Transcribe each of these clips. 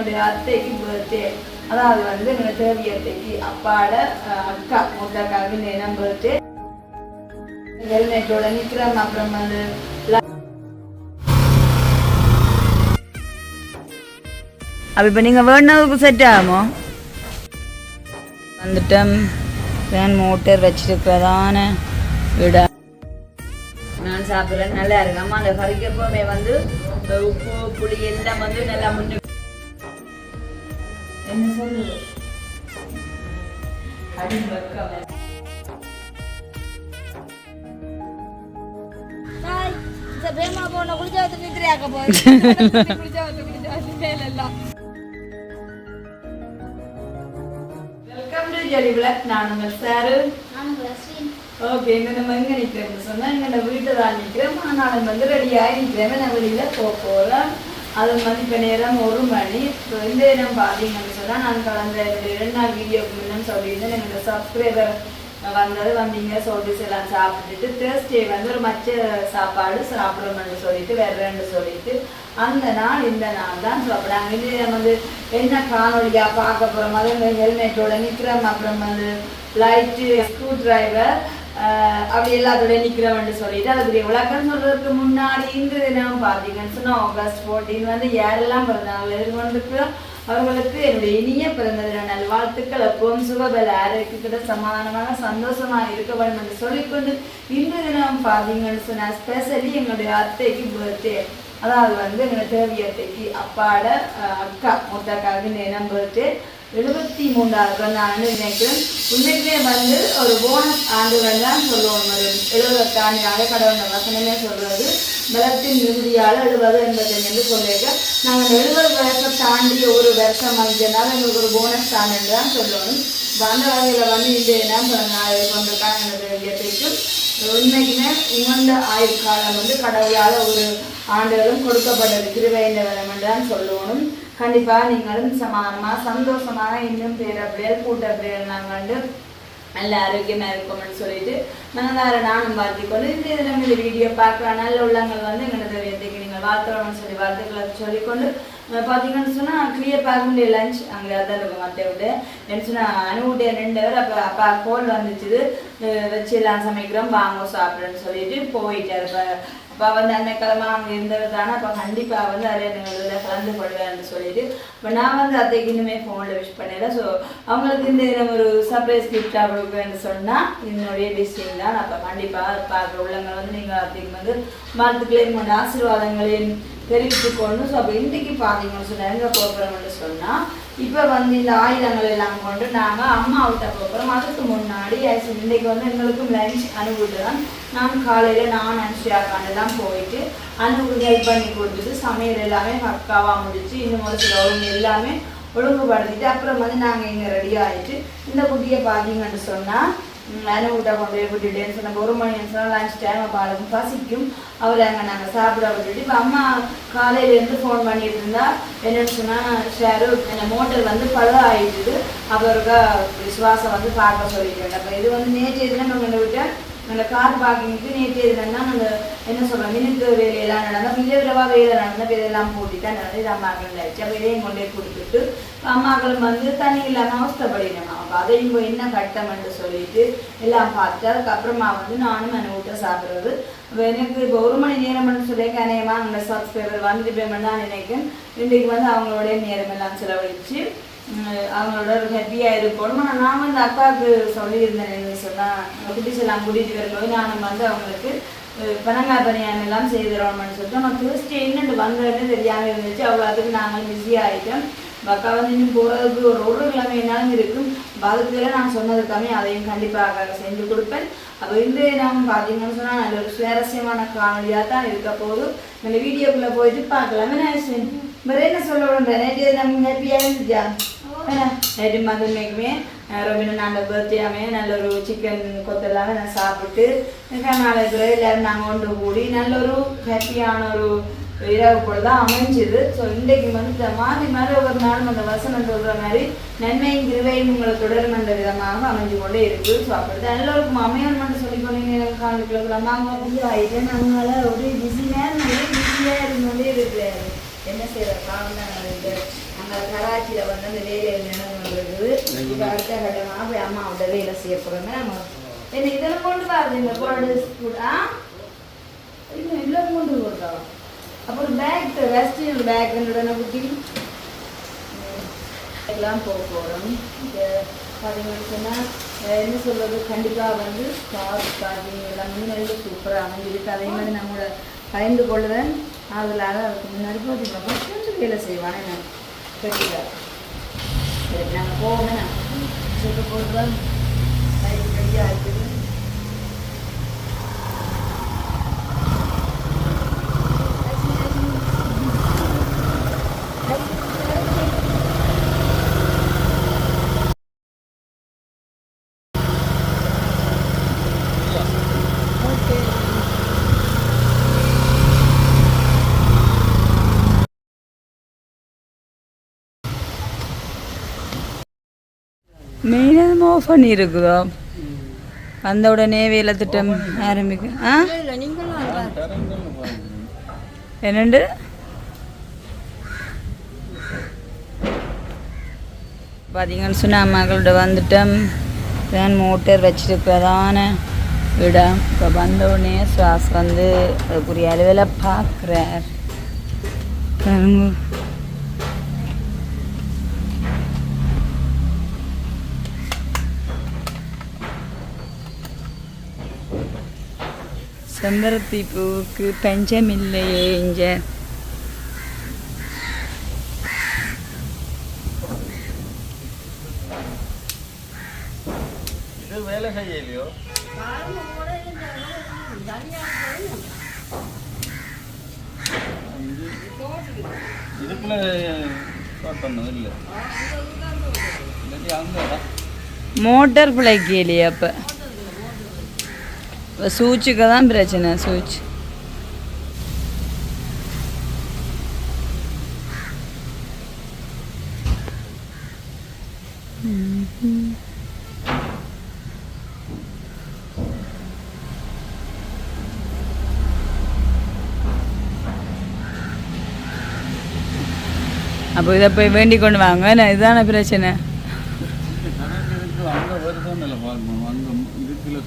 என்னுடைய அத்தைக்கு பர்த்டே அதாவது வந்து என்னோட தேவி அத்தைக்கு அப்பாட அக்கா மூத்த அக்காவுக்கு நேரம் பர்த்டே ஹெல்மெட்டோட நிக்கிறோம் அப்புறம் வந்து அப்போ இப்போ நீங்கள் வேணுனதுக்கு செட் ஆகுமோ? வந்துட்டோம் ஃபேன் மோட்டர் வச்சிருக்கிறதான விட. நான் சாப்பிட்றேன். நல்லா இருக்கு அம்மா அந்த கறிக்கு எப்பவுமே வந்து உப்பு புளி எல்லாம் வந்து நல்லா முன்னு என்ன சொல்லுது அடி வைக்காம பேமா போன குளிச்சாவத்து நித்திரையாக்க போய்? குளிச்சாவத்து குளிச்சாவத்து மேலெல்லாம் வெல்கம் டு ஜெலி பிளாக் நான் உங்கள் சாரு ஓகே இங்க நம்ம எங்க தான் வந்து ரெடியாகி நான் வெளியில போக அது வந்து இப்ப நேரம் ஒரு மணி. இப்போ இந்த நேரம் பாத்தீங்கன்னு தான் நான் அந்த என்னுடைய இரண்டு நாள் வீடியோக்கு முன்னு சொல்லியிருந்தேன் எங்களோட சப்ஸ்கிரைபர் வந்தது வந்தீங்க சோடிஸ் எல்லாம் சாப்பிட்டுட்டு தேர்ஸ்டே வந்து ஒரு மச்ச சாப்பாடு சாப்பிட்றோம்னு சொல்லிட்டு வர்றேன்னு சொல்லிட்டு அந்த நாள் இந்த நாள் தான் சாப்பிடாங்க. இது நம்ம வந்து என்ன காணொலியாக பார்க்க போறோம் அது இந்த ஹெல்மெட்டோட நிற்கிறோம் அப்புறம் வந்து லைட்டு ஸ்க்ரூ டிரைவர் அப்படி எல்லாத்தோட நிக்கிறவன்னு சொல்லிட்டு அதுக்குரிய விளக்கம் சொல்றதுக்கு முன்னாடி இன்று தினம் பார்த்தீங்கன்னு சொன்னா ஆகஸ்ட் ஃபோர்டீன் வந்து யாரெல்லாம் பிறந்தாங்க எதிர்கொண்டிருக்கிறோம் அவர்களுக்கு என்னுடைய இனிய பிறந்த தின நல்வாழ்த்துக்கள் எப்பவும் சுகபல ஆரோக்கியத்தோட சமாதானமாக சந்தோஷமா இருக்க வேண்டும் என்று சொல்லிக்கொண்டு இன்று தினம் பார்த்தீங்கன்னு சொன்னால் ஸ்பெஷலி எங்களுடைய அத்தைக்கு பர்த்டே அதாவது வந்து எங்களுடைய தேவி அத்தைக்கு அப்பாட அஹ், அக்கா மொத்த அக்காவுக்கு நேரம் பர்த்டே எழுபத்தி மூன்றாவது நான் நினைக்கிறேன். உண்மைக்குமே வந்து ஒரு போனஸ் ஆண்டுகள் தான் சொல்லுவோம். ஒரு எழுபத்தி ஆண்டுனால கடவுள் வசனமே சொல்றது. பலத்தின் மிகுதியால் எழுபது எண்பத்தஞ்சு என்று சொல்லியிருக்க நாங்கள் எழுபது வருஷம் தாண்டி ஒரு வருஷம் அஞ்சனால எங்களுக்கு ஒரு போனஸ் ஆண்டு தான் சொல்லணும். அந்த வகையில் வந்து இந்த என்ன நாள் கொண்டிருக்காங்க எங்களுடைய உண்மைக்குமே உகந்த ஆயுட்காலம் வந்து கடவுளால் ஒரு ஆண்டுகளும் கொடுக்கப்பட்டது. கிருபையின் என்று தான் சொல்லணும். கண்டிப்பாக நீங்களும் சமாதானமாக சந்தோஷமாக இன்னும் பேரப்பிள்ளைகள் கூட்டப்பிள்ளைகள் நாங்கள் வந்து நல்ல ஆரோக்கியமாக இருக்கோம்னு சொல்லிட்டு நாங்கள் வேறு நானும் பார்த்துக்கொண்டு இந்த இதில் இந்த வீடியோ பார்க்கலாம் நல்ல உள்ளங்கள் வந்து எங்களோட தெரியத்துக்கு நீங்கள் வாழ்த்துறோம்னு சொல்லி வாழ்த்துக்களை சொல்லிக்கொண்டு பார்த்தீங்கன்னு சொன்னால் கிளியர் பார்க்க முடிய லஞ்ச் அங்கே தான் இருக்கும் மற்ற விட்டு. என்ன சொன்னால் அனுவிட்டே ரெண்டு பேர் அப்போ அப்பா ஃபோன் வந்துச்சு வச்சு எல்லாம் சமைக்கிறோம் வாங்க சாப்பிட்றேன்னு சொல்லிட்டு போயிட்டார். இப்போ இப்போ வந்து அன்னைக்கிழமை அவங்க இருந்தவர் தானே அப்போ கண்டிப்பாக வந்து அதே நிகழ்வில் கலந்து கொள்வேன்னு சொல்லிட்டு இப்போ நான் வந்து அத்தைக்கு இன்னுமே ஃபோனில் விஷ் பண்ணல. ஸோ அவங்களுக்கு இந்த நம்ம ஒரு சர்ப்ரைஸ் கிஃப்டாக கொடுக்குறேன்னு சொன்னால் என்னுடைய டிஸ்டிங் தான். அப்போ கண்டிப்பாக பார்க்குற உள்ளவங்க வந்து நீங்கள் அத்தைக்கு வந்து வாழ்த்துக்களையும் கொண்ட ஆசீர்வாதங்களையும் தெரிவித்துக்கொண்டு ஸோ அப்போ இன்றைக்கு பார்த்தீங்கன்னு சொன்னால் எங்கே போகிறோம்னு சொன்னால் இப்போ வந்து இந்த ஆயுதங்கள் எல்லாம் கொண்டு நாங்கள் அம்மா விட்ட போகிறோம் அதுக்கு முன்னாடி as இன்றைக்கு வந்து எங்களுக்கும் லஞ்ச் அனுபவிட்டு தான் நான் காலையில் நான் அனுஷியா தான் போயிட்டு அனுபவம் ஹெல்ப் பண்ணி கொடுத்துட்டு சமையல் எல்லாமே பக்காவாக முடிச்சு இன்னும் ஒரு சில எல்லாமே ஒழுங்குபடுத்திட்டு அப்புறம் வந்து நாங்கள் இங்கே ரெடி ஆகிட்டு இந்த குட்டியை பார்த்தீங்கன்னு சொன்னால் அனுவிட்ட கொண்டு போய் விட்டுட்டேன்னு சொன்னால் ஒரு மணி சொன்னால் லஞ்ச் டைம் அப்போ அவளுக்கு பசிக்கும். அவர் அங்கே நாங்கள் சாப்பிட விட்டுட்டு இப்போ அம்மா காலையிலேருந்து ஃபோன் பண்ணிட்டு இருந்தா என்னன்னு சொன்னால் ஷேரு அந்த மோட்டர் வந்து பழுத ஆயிடுது அவருக்கா விசுவாசம் வந்து பார்க்க சொல்லிட்டேன் அப்போ இது வந்து நேற்று எதுனா நம்ம விட்டேன் அந்த கார் பார்க்கிங்க்கு நேற்று எதுனா நாங்கள் என்ன சொல்கிறோம் மினுக்கு வேலையெல்லாம் நடந்தால் மிகவிரவா வேலை நடந்தால் வேலையெல்லாம் போட்டி தான் நடந்து இது அம்மாக்கள் ஆயிடுச்சு. அப்போ இதையும் கொண்டே கொடுத்துட்டு அம்மாக்களும் வந்து தண்ணி இல்லாமல் அவஸ்தப்படினோம் அவங்க அதையும் போய் என்ன கட்டம்னு சொல்லிட்டு எல்லாம் பார்த்து அதுக்கப்புறமா வந்து நானும் என்னை விட்டு சாப்பிட்றது. அப்போ எனக்கு இப்போ ஒரு மணி நேரம்னு சொல்லி கனையமாக அந்த சப்ஸ்கிரைபர் வந்துட்டு போய் தான் நினைக்கும் இன்றைக்கு வந்து அவங்களோட நேரம் எல்லாம் செலவழித்து அவங்களோட ஒரு ஹாப்பியாக இருக்கணும் ஆனால் நான் வந்து அக்காவுக்கு சொல்லியிருந்தேன். என்ன சொன்னால் குட்டிஸ் எல்லாம் கூட்டிகிட்டு வரும்போது நான் வந்து அவங்களுக்கு அஹ், பனங்காய் பனியான் எல்லாம் செய்து சொல்லிட்டு நம்ம தேர்ஸ்டே என்னென்று வந்ததுன்னு தெரியாமல் இருந்துச்சு. அவ்வளோத்துக்கு நாங்கள் பிஸி ஆகிட்டோம் அக்கா வந்து இன்னும் போகிறதுக்கு ஒரு ஒரு கிழமை என்னாலும் இருக்கும். அதுக்குள்ள நான் சொன்னதுக்காமே அதையும் கண்டிப்பாக செஞ்சு கொடுப்பேன். அப்போ இருந்து நாம் பார்த்தீங்கன்னு சொன்னால் நல்ல ஒரு சுவாரஸ்யமான காணொலியாக தான் இருக்க போது இந்த வீடியோக்குள்ளே போயிட்டு பார்க்கலாம் நான் வேறு என்ன சொல்ல விடுறேன் நம்ம ஹாப்பியாக இருந்துச்சா? நேற்று மதுமைக்குமே ரொம்ப நல்ல பர்த்டேமே நல்ல ஒரு சிக்கன் கொத்தெல்லாம் நான் சாப்பிட்டு நாளைக்கு எல்லோரும் நாங்கள் ஒன்று கூடி நல்ல ஒரு ஹாப்பியான ஒரு இரவு தான் அமைஞ்சுது. ஸோ இன்றைக்கு வந்து இந்த மாறி மாறி ஒவ்வொரு நாளும் அந்த வசனம் சொல்கிற மாதிரி நன்மையும் கிருவையும் உங்களை தொடரும் என்ற விதமாக அமைஞ்சு கொண்டே இருக்கு. ஸோ அப்படிதான் எல்லோருக்கும் அமையணும் மட்டும் சொல்லி கொண்டீங்க காணிக்கலாம் நாங்கள் வந்து ஆகிட்டு நாங்களால ஒரு பிஸி நேரம் பிஸியாக இருந்து கொண்டே இருக்கிறாரு. என்ன செய்யற காலம் தான் இது அந்த கராச்சியில் வந்து அந்த வேலையில் நடந்துருக்குது இப்போ அடுத்த கட்டமாக போய் அம்மாவோட வேலை செய்ய போகிறோமே நம்ம என்ன இதெல்லாம் கொண்டு பாருங்க இந்த ப்ராடக்ட்ஸ் ஆ? இன்னும் எல்லாம் கொண்டு போட்டோம் அப்புறம் பேக் வெஸ்டர்ன் பேக் என்னோட குட்டி? எல்லாம் போக போகிறோம் பார்த்தீங்கன்னு சொன்னால் என்ன சொல்கிறது கண்டிப்பாக வந்து கார் பார்க்கிங் எல்லாம் நல்ல சூப்பராக அமைஞ்சிருக்கு. அதே மாதிரி நம்மளோட பயந்து கொள்ளுதன் அதில் அதுக்கு முன்னாடி பார்த்தீங்கன்னா வேலை செய்வானே நான். கட்டில சரி நாங்கள் போவோமே நான் சொல்ல போட்டு தான் லைட் ரெடியாக இருக்குது மெயினாக ஆஃப் பண்ணியிருக்குதோ வந்த உடனே வேலை திட்டம் ஆரம்பிக்கும் ஆ? என்னண்டு? பார்த்தீங்கன்னு சொன்னால் அம்மாக்களோட வந்துட்டோம். தான் மோட்டர் வச்சிருக்கிறதான இடம் இப்போ வந்த உடனே சுவாஸ் வந்து அதுக்குரிய அளவில் பார்க்குறார். செம்பருத்தி பூவுக்கு பஞ்சமில்லையே இங்க. இது வேலை செய்யலையோ? இதுக்குள்ள ஸ்டார்ட் பண்ணது இல்லை. இல்லாட்டி அங்கே மோட்டார் பிள்ளைக்கு இல்லையே அப்போ. சூச்சுக்கு தான் பிரச்சனை சூச்சு. அப்போ இதை போய் வேண்டிக் கொண்டு வாங்க நான் இதுதான பிரச்சனை? அங்கே வருதான் இல்லை அங்கே இதுக்குள்ள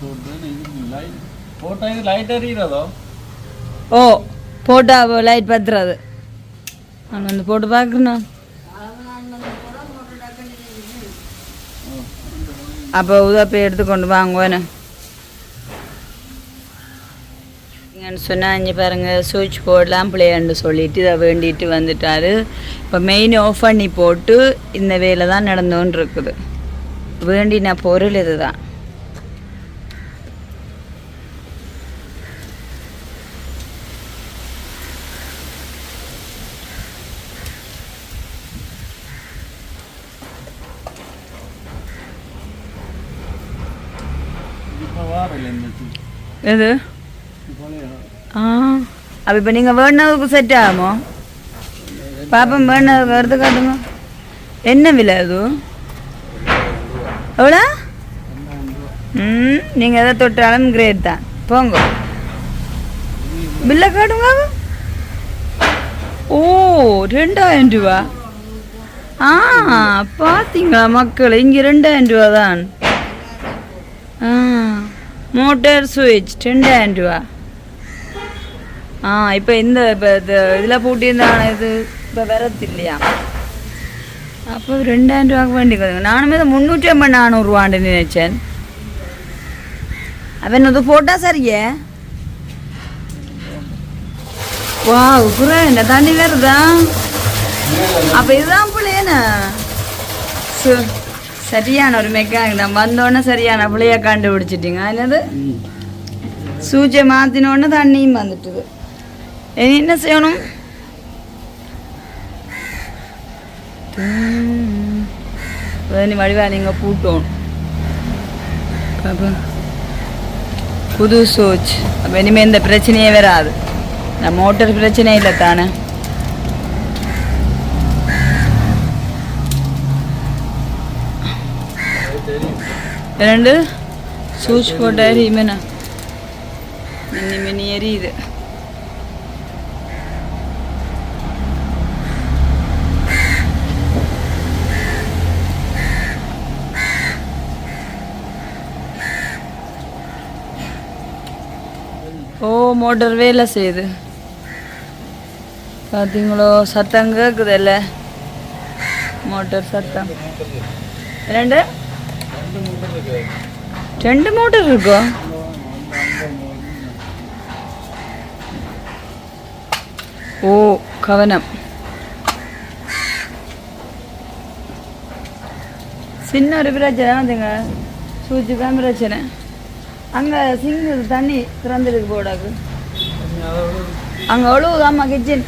இதுக்கு லைட் போட்டால் இது லைட் எறிகிறதோ ஓ போட்டா லைட் பத்துறது. நான் வந்து போட்டு பார்க்குறேன்? அப்போ உதப்பை எடுத்து கொண்டு வாங்குவேன்னு சொன்னால் இங்கே பாருங்கள் சுவிட்ச் போர்டெலாம் பிள்ளையாண்டு சொல்லிட்டு இதை வேண்டிட்டு வந்துட்டாரு. இப்போ மெயின் ஆஃப் பண்ணி போட்டு இந்த வேலை தான் நடந்தோன்னு இருக்குது வேண்டின பொருள் இதுதான். எது? ஆ. அப்போ இப்போ நீங்கள் வேணதுக்கு செட் ஆகுமோ? பாப்பம் வேணதுக்கு எடுத்து காட்டுங்க. என்ன விலை அது? எவ்வளோ? ம் நீங்கள் எதை தொட்டாலும் கிரேட் தான். போங்க. பில்லை காட்டுங்க. ஓ ரெண்டாயிரம் ரூபா. ஆ பார்த்தீங்களா மக்கள் இங்கே ரெண்டாயிரம் ரூபா தான். மோட்டர் சுவிட்ச் ரெண்டாயிரம் ரூபா. ஆ இப்போ இந்த இப்போ இது இதில் பூட்டியிருந்தான இது இப்போ வரது இல்லையா அப்போ ரெண்டாயிரம் ரூபாய்க்கு கொடுங்க. நானுமே இதை முந்நூற்றி ஐம்பது நானூறுரூவான்னு நினைச்சேன். அவன் அது போட்டா சரியே? வா குறை என்ன தண்ணி வருதா? அப்போ இதுதான் பிள்ளையன சரியான ஒரு மெக்கானிக் தான். வந்தோடனே சரியான பிள்ளைய கண்டுபிடிச்சிட்டீங்க. என்னது? சூச்சை மாற்றினோடனே தண்ணியும் வந்துட்டுது. இனி என்ன செய்யணும்? நீ வடிவா நீங்கள் பூட்டணும். புது சோச். அப்போ இனிமேல் இந்த பிரச்சனையே வராது. இந்த மோட்டர் பிரச்சனை இல்லை தானே. ரெண்டு. சூச் போட்டார் இமனா மின்னி மின்னி எரியுது. ஓ மோட்டர் வேலை செய்யுது. பார்த்தீங்களோ சத்தம் கேட்குது இல்லை? மோட்டர் சத்தம். ரெண்டு. ரெண்டு மோட்டர் இருக்கோ? ஓ கவனம். சின்ன ஒரு பிரச்சனை வந்துங்க சூச்சு தான் பிரச்சனை. அங்கே சிங்கிள் தண்ணி திறந்துருக்கு போடாக்கு. அங்கே அவ்வளோதாம்மா கிச்சன்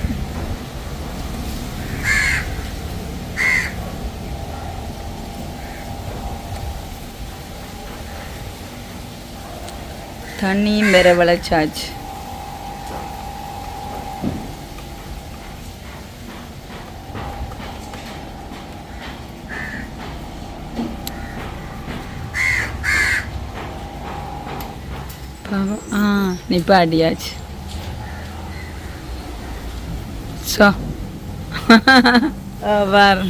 தண்ணியும் வேற விளைச்சாச்சு. பாவம். ஆ நிப்பாட்டியாச்சு ஸோ பாரு.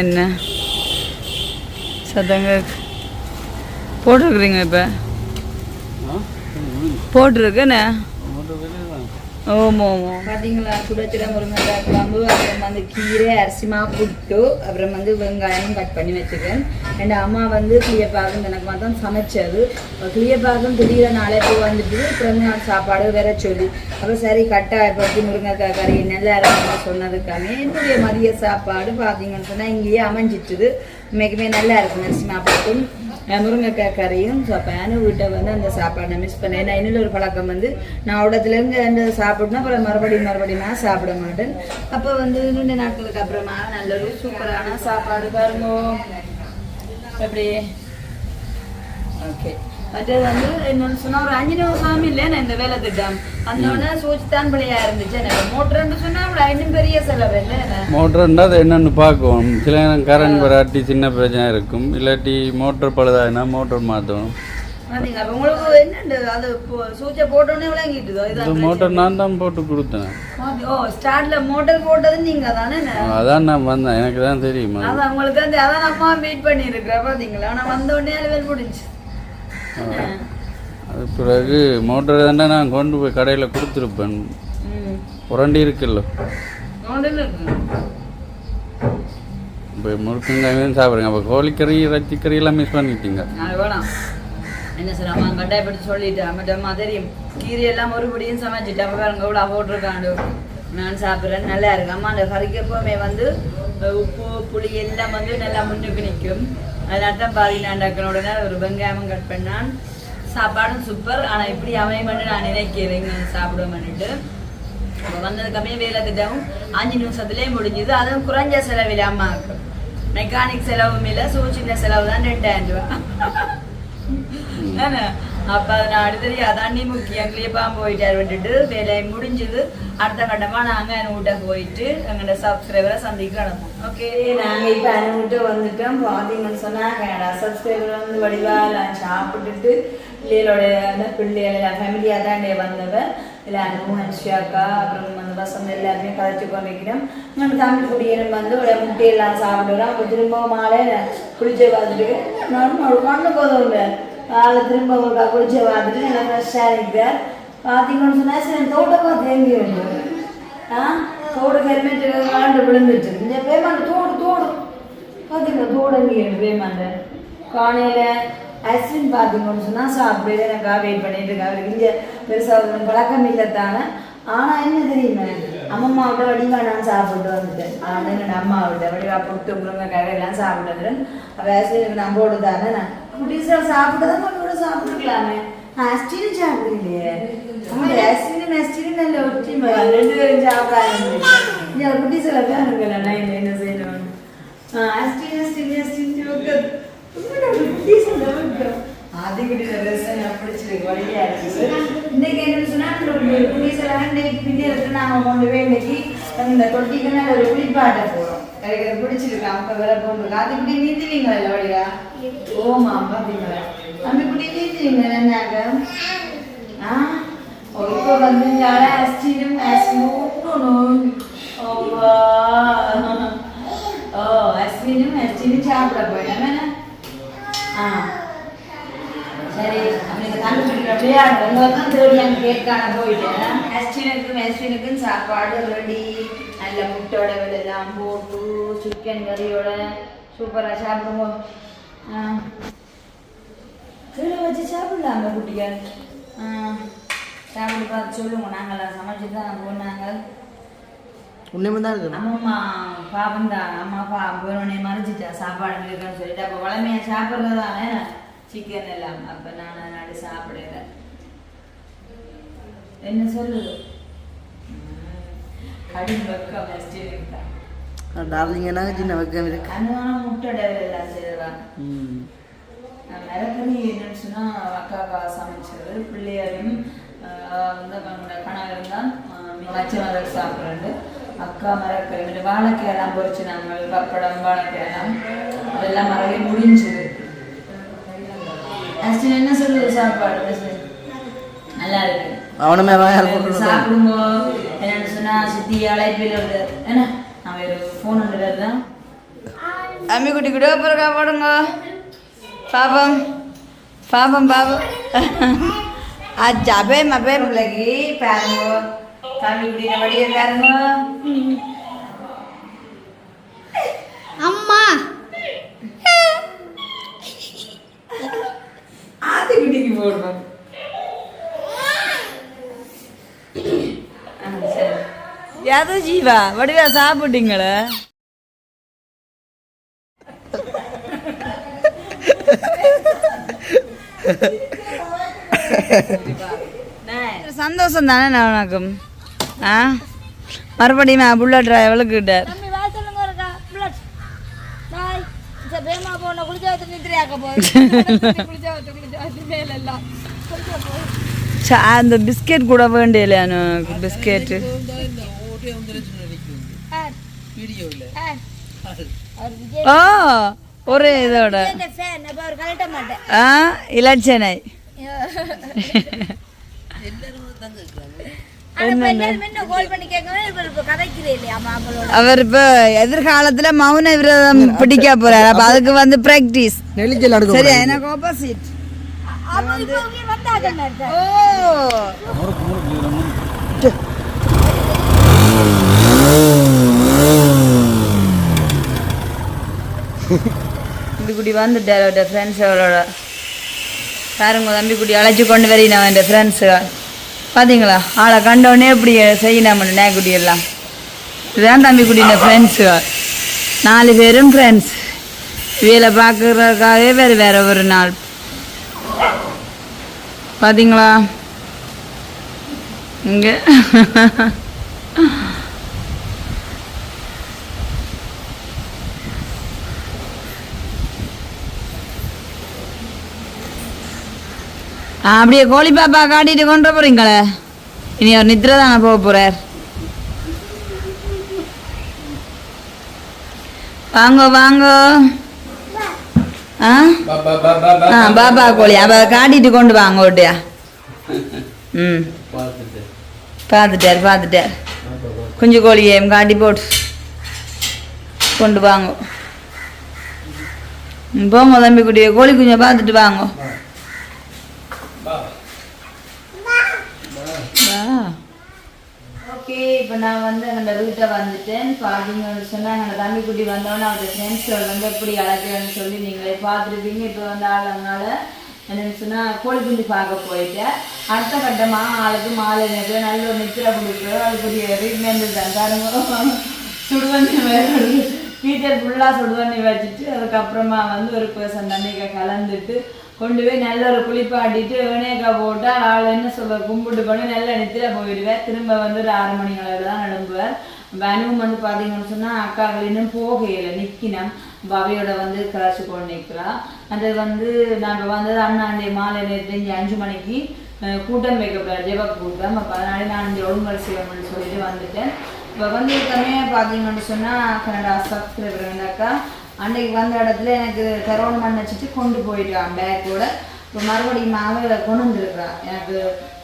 என்ன? சதங்க போட்டிருக்குறீங்க இப்போ? போட்டிருக்குண்ணே தான் ஓமோ ஓமோ பார்த்தீங்களா சுடச்சிட முருங்கைக்காய் குழம்பு அப்புறம் வந்து கீரை அரிசிமா புட்டு அப்புறம் வந்து வெங்காயம் கட் பண்ணி வச்சுக்கேன் என் அம்மா வந்து கிளியப்பாகம் எனக்கு மட்டும் சமைச்சது. கிளியப்பாகம் திடீர்னு அழைப்பு வந்துட்டு பிறந்த நாள் சாப்பாடு வேற சொல்லி. அப்புறம் சரி கட்டாயப்படுத்தி முருங்கைக்காய் கறி நல்லா இருக்குன்னு சொன்னதுக்காக என்னுடைய மதிய சாப்பாடு பார்த்தீங்கன்னு சொன்னால் இங்கேயே அமைஞ்சிட்டுது. இன்னைக்குமே நல்லா இருக்கும் அரிசிமா புட்டும் முருங்கைக்காய் கறியும் சாப்பிட்டேன் வீட்டை வந்து அந்த சாப்பாடை மிஸ் பண்ணேன். ஏன்னா இன்னொரு ஒரு பழக்கம் வந்து நான் இடத்துலேருந்து அந்த சாப்பிட்னா அப்புறம் மறுபடியும் மறுபடியும் நான் சாப்பிட மாட்டேன். அப்போ வந்து ரெண்டு நாட்களுக்கு அப்புறமா நல்ல ஒரு சூப்பரான சாப்பாடு பாருங்க. எப்படி ஓகே மற்றது வந்து என்னன்னு சொன்னால் ஒரு அஞ்சு நிமிஷம் இல்லைன்னு இந்த வேலை திட்டம். அந்த உடனே சூழ்ச்சித்தான் பிள்ளையா இருந்துச்சு. எனக்கு மோட்டர்னு சொன்னா அவ்வளோ இன்னும் பெரிய செலவு இல்லை என்ன? மோட்டர்ன்றா அது என்னென்னு பார்க்குவோம். சில நேரம் கரண்ட் வராட்டி சின்ன பிரச்சனை இருக்கும். இல்லாட்டி மோட்டர் பழுதாயினா மோட்டர் மாற்றணும் மோட்டர் நான் தான் போட்டு கொடுத்தேன். அதான் நான் வந்தேன். எனக்கு தான் தெரியுமா? உங்களுக்கு வந்து அதான் அம்மா வெயிட் பண்ணி இருக்கிறேன் பாத்தீங்களா? ஆனா வந்த உடனே வேலை முடிஞ்சு அது பிறகு மோட்டர் தானே நான் கொண்டு போய் கடையில் கொடுத்துருப்பேன். ம் புரண்டி இருக்குல்ல இப்போ முறுக்கங்காயும் சாப்பிடுங்க அப்போ கோழிக்கறி இறைச்சிக்கறி எல்லாம் மிஸ் பண்ணிட்டீங்க. என்ன சார் அம்மா கட்டாயப்படுத்தி சொல்லிட்டேன் மற்ற அம்மா தெரியும். கீரை எல்லாம் மறுபடியும் சமைச்சிட்டு அப்போ பாருங்க இவ்வளோ போட்டிருக்காண்டு. நான் சாப்பிட்றேன் நல்லா இருக்கு. அம்மா அந்த கறிக்கு எப்பவுமே வந்து உப்பு புளி எல்லாம் வந்து நல்லா முன்னுக்கு நிற்கும். அதனால தான் பாதி நாண்டாக்கின உடனே ஒரு வெங்காயம் கட் பண்ணான். சாப்பாடும் சூப்பர் ஆனால் இப்படி அமையமென்னு நான் நினைக்கிறேன் இங்க சாப்பிடுவேன்னுட்டு வந்ததுக்கப்புறம் வேலை திட்டமும் அஞ்சு நிமிஷத்துலேயே முடிஞ்சுது. அதுவும் குறைஞ்ச செலவில் அம்மாவுக்கு. மெக்கானிக் செலவும் இல்லை சூ சின்ன செலவு தான் ரெண்டாயிரம் ரூபா? அப்ப நான் அடுத்தது அதான் முக்கியம் கிளியப்பாக போயிட்டார் விட்டுட்டு வேலை முடிஞ்சது அடுத்த கட்டமா நாங்க அனுவிட்ட போயிட்டு எங்களோட சப்ஸ்கிரைபரை சந்திக்க கிளம்பும் ஓகே நாங்க இப்ப அனுவிட்டு வந்துட்டோம். பாத்தீங்கன்னு சொன்னால் எங்களோட சப்ஸ்கிரைபர் வந்து வடிவா நான் சாப்பிட்டுட்டு பிள்ளைகளோட அந்த பிள்ளைகள் ஃபேமிலியாக தான் வந்தவன். இல்லை அனு ஹன்ஷியாக்கா அப்புறம் அந்த பசங்க எல்லாருமே கதைச்சு கொண்டிருக்கிறோம். நம்ம தமிழ் குடியினம் வந்து ஒரு முட்டையெல்லாம் சாப்பிடுறோம் அப்போ திரும்ப மாலை குளிச்சு பார்த்துட்டு நான் ஒரு கண்ணு போதும் இல்லை காலை திரும்ப ஒருக்கா குளிச்ச பார்த்துட்டு நல்லா ஃப்ரெஷ்ஷாக இருக்கிறார் பார்த்தீங்கன்னு சொன்னால் சரி தோட்டமாக தேங்கி வேண்டும் ஆ தோடு ஹெல்மெட் கலண்டு விழுந்துட்டு இந்த பேமெண்ட் தோடு தோடு பார்த்தீங்களா தோடு எங்கே பேமெண்ட் காலையில் ஐஸ்கிரீம் பார்த்தீங்கன்னு சொன்னால் சாப்பிட்டு எனக்காக வெயிட் பண்ணிட்டு இருக்கா அவருக்கு இங்கே பெருசாக பழக்கம் இல்லை தானே ஆனால் என்ன தெரியுமே அம்மாவிட்ட வடிவா நான் சாப்பிட்டு வந்துட்டேன் ஆனால் என்னோட அம்மாவிட்ட வடிவா புட்டு முருங்கைக்காய் எல்லாம் சாப்பிட்டு வந்துட்டேன் அப்போ ஐஸ்கிரீம் நான் போட்டு தானே நான் சாப்பிட்டுருக்கலாமே ஐஸ்கிரீம் சாப்பிடலையே ஐஸ்கிரீம் ஐஸ்கிரீம் நல்ல ஒற்றி ரெண்டு பேரும் சாப்பிடாது இந்த குட்டீஸில் பாருங்களேன் நான் என்ன என்ன செய்யணும் ஐஸ்கிரீம் ஐஸ்கிரீம் ஐஸ்கிரீம் வைக்கிறது ஆதிக்குடி ட்ரெஸ் எனக்கு பிடிச்சிருக்கு வழியா இருக்குது இன்னைக்கு என்ன சொன்னா குடிஸ் எல்லாம் இன்னைக்கு பின்னேறதுக்கு நாங்க கொண்டு போய் இன்னைக்கு இந்த தொட்டிக்கு மேல ஒரு குளிப்பாட்ட போறோம் எனக்கு அது பிடிச்சிருக்கு அவங்க வேற போட்டுருக்கு ஆதிக்குடி நீந்துவீங்களா இல்லை வழியா ஓமா பாத்தீங்களா? அந்த குடி நீந்துவீங்க என்னங்க ஆ? இப்போ வந்து அஸ்டினும் அஸ்மூணும் ஓ அஸ்வினும் அஸ்டினும் சாப்பிட போயிட்டேன் ஆ. சரி அப்ப குடிக்கிற அப்படியே விளையாடுறோம் தான் அங்கே கேட்கான போயிட்டேன் அஸ்டினுக்கும் அஸ்டினுக்கும் சாப்பாடு ரெடி நல்ல முட்டோட எல்லாம் போட்டு சிக்கன் கறியோட சூப்பராக சாப்பிடுவோம். கீழே வச்சு சாப்பிடலாங்க குட்டிகள் ஆ. சாப்பிட்டு பார்த்து சொல்லுங்க நாங்களாம் சமைச்சு தான் போனாங்க உண்மையாக தான் இருக்கணும் அம்மா பாவம் தான் அம்மா பா போனோடனே மறைச்சிட்டா சாப்பாடு இருக்குன்னு சொல்லிட்டு அப்போ வளமையா சாப்பிட்றது தானே சிக்கன் எல்லாம் அப்போ நான் நாடு சாப்பிடல என்ன சொல்லு தான் டார்லிங்கன்னா சின்ன வைக்கம் இருக்கு? கண்ணுவான முட்டை எல்லாம் செய்யலாம் ம். மிளகறி என்னன்னு சொன்னா அக்கா அக்கா சமைச்சது பிள்ளையாரையும் வந்து கணவர் தான் பச்சை மலர் சாப்பிட்றது. அக்கா மரக்கறி வாழைக்காயெல்லாம் பொரிச்சு நாங்கள் பப்படம் வாழைக்காயெல்லாம் அதெல்லாம் மறவே முடிஞ்சது. என்ன சொல்லுது சாப்பாடு? நல்லா இருக்கு. அவனுமே சாப்பிடுங்க. என்னன்னு சொன்னா சுத்தி அழைப்பில் வருது. என்ன? நான் வேறு ஃபோன் வந்துட்டு தான். அம்மி குட்டி கூட பிறகா போடுங்க. பாப்பம். பாப்பம் அச்சா அப்பே அப்பே பிள்ளைக்கு. பாருங்க. தம்பி குடின வழியை பாருங்க. அம்மா. ஆத்தி குட்டிக்கு போடுறோம் ஆ, சரி யாதோ ஜீவா. வடிவா சாப்பிட்டீங்களே? சந்தோஷம் தானே நான் உனக்கும் ஆ மறுபடியும் புல்லட் டிரைவலுக்கு கிட்டார் அந்த பிஸ்கெட் கூட வேண்டியல எனக்கு பிஸ்கெட்டு. ஓ ஒரு இதோட. ஆ அவங்களோட? அவர் இப்போ எதிர்காலத்துல மௌன விரதம் பிடிக்க போறாரு. அப்ப அதுக்கு வந்து பிராக்டிஸ் சரி எனக்கு ஆப்போசிட் ஓ தம்பிக்குட்டி வந்துட்டார் அவர்கிட்ட ஃப்ரெண்ட்ஸுகளோட பாருங்க தம்பிக்குட்டி அழைச்சி கொண்டு வரீங்க அவன் ஃப்ரெண்ட்ஸுகள் பார்த்தீங்களா ஆளை கண்டவுடனே இப்படி செய்யணும் நேக்குட்டி எல்லாம். இதுதான் தம்பி தம்பிக்குட்டின ஃப்ரெண்ட்ஸு நாலு பேரும் ஃப்ரெண்ட்ஸ் வேலை பார்க்குறதுக்காகவே வேறு வேறு ஒரு நாள். பார்த்தீங்களா இங்கே. அப்படியே கோழி பாப்பா காட்டிட்டு கொண்டு போறீங்களே? இனி அவர் நித்ரை தானே போக போறார். வாங்க வாங்க. ஆ? ஆ பாபா கோழி. அப்ப காட்டிட்டு கொண்டு வாங்க ஓட்டியா ம். பார்த்துட்டு. பார்த்துட்டார் பார்த்துட்டார். குஞ்சு கோழியை காட்டி போட்டு கொண்டு வாங்க. போங்க தம்பி குட்டியை. கோழி குஞ்சை பார்த்துட்டு வாங்க வா ஓகே இப்போ நான் வந்து அந்த வீட்டை வந்துட்டேன். பார்த்தீங்கன்னு சொன்னால் எங்கள் தம்பி குட்டி வந்தோன்னே அவருடைய ஃப்ரெண்ட்ஸோட வந்து எப்படி அழைக்கிறேன்னு சொல்லி நீங்களே பார்த்துருப்பீங்க. இப்போ வந்து ஆளுங்கனால என்னன்னு சொன்னால் கோழி குஞ்சு பார்க்க போயிட்டேன். அடுத்த கட்டமாக ஆளுக்கு மாலை நேரத்தில் நல்ல ஒரு நித்திரை கொடுக்குறோம் அதுக்குரிய ட்ரீட்மெண்ட் தந்தாருங்க பாருங்க. வீட்டை ஃபுல்லாக சுடுவண்ணி வச்சுட்டு அதுக்கப்புறமா வந்து ஒரு பர்சன் தண்ணிக்க கலந்துட்டு கொண்டு போய் நல்ல ஒரு குளிப்பாட்டிட்டு வேணையக்கா போட்டால் ஆள் என்ன சொல்ல கும்பிட்டு பண்ணி நல்ல நித்திர போயிடுவேன் திரும்ப வந்து ஒரு ஆறு மணி அளவில் தான் நடும்புவார் பனுவும் வந்து பார்த்தீங்கன்னு சொன்னால் அக்காக்கள் இன்னும் போகையில நிற்கினோம் பவையோட வந்து கலாச்சி கொண்டு நிற்கிறான் அது வந்து நாங்கள் வந்தது அண்ணாண்டே மாலை நேரத்து இங்கே அஞ்சு மணிக்கு கூட்டம் வைக்கப்படாது. ஜெபக் கூட்டம். அப்போ அதனால நான் இங்கே ஒழுங்கல் செய்யணும்னு சொல்லிட்டு வந்துட்டேன். இப்போ வந்து இருக்கமே பார்த்தீங்கன்னு சொன்னால் கனடா சப்ஸ்கிரைபர் அக்கா அன்னைக்கு வந்த இடத்துல எனக்கு கரோன் மண் வச்சுட்டு கொண்டு போயிட்டான் பேக்கோட இப்போ மறுபடியும் அவளை கொண்டு வந்துருக்குறா எனக்கு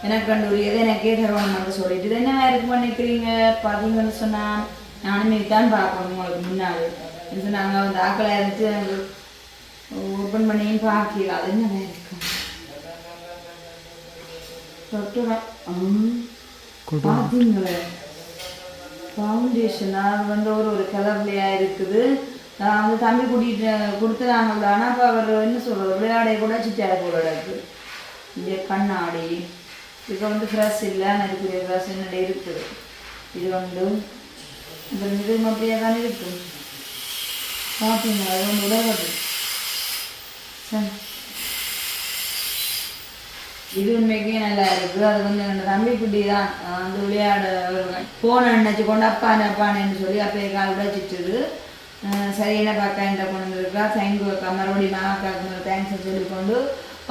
எனக்கு கண்டுரியது எனக்கே தருவாங்க வந்து சொல்லிட்டு இது என்ன வேறு பண்ணிக்கிறீங்க பார்த்தீங்கன்னு சொன்னால் நானுமே தான் பார்க்கணும் உங்களுக்கு முன்னாடி. நாங்கள் வந்து ஆக்களை இருந்துட்டு எனக்கு ஓப்பன் பண்ணியும் பார்க்கல. அது என்ன வேறு பார்த்தீங்களே ஃபவுண்டேஷன் அது வந்து ஒரு ஒரு கலர்லையாக இருக்குது. நான் தம்பி கூட்டிகிட்டு கொடுத்துறாங்கள ஆனால் இப்போ அவர் என்ன சொல்கிறது விளையாடைய கூட சித்தாட போடுறாரு இருக்கு இங்கே கண்ணாடி. இது வந்து ஃப்ரெஷ் இல்லை. நிறைய ஃப்ரெஷ் என்னோட இருக்குது. இது வந்து இந்த இது அப்படியே தானே இருக்கும் பார்த்தீங்க அது வந்து உதவுது சரி. இது உண்மைக்கே நல்லா இருக்குது அது வந்து என் தம்பி குட்டி தான். வந்து விளையாட போன நினச்சி கொண்டு அப்பானே அப்பானேன்னு சொல்லி அப்பயே கால் உடைச்சிட்டுது அஹ் சரி என்ன பார்க்க என்ற கொண்டு இருக்கா தேங்க்யூ அக்கா மறுபடியும் மாக்காக்கு தேங்க்ஸ் சொல்லிக்கொண்டு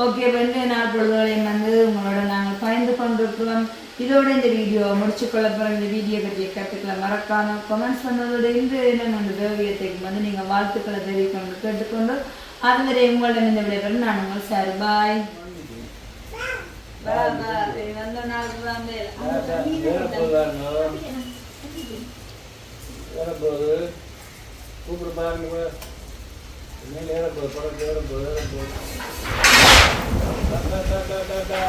ஓகே இந்த நாள் பொழுதுகளையும் வந்து உங்களோட நாங்கள் பயந்து கொண்டிருக்கிறோம் இதோட இந்த வீடியோ முடிச்சுக்கொள்ள போகிற இந்த வீடியோ பற்றிய கருத்துக்களை மறக்காம கமெண்ட்ஸ் பண்ணதோட இந்த கொண்டு தேவியத்தைக்கு வந்து நீங்கள் வாழ்த்துக்களை தெரிவிக்கொண்டு கேட்டுக்கொண்டு அதுவரை உங்களிடம் இந்த விடைபெறும் நான் உங்கள் சார் பாய் வந்த நாளுக்கு தான் Kubur bayang gue. Ini lera gue, para lera gue, lera gue. Da da da da da da.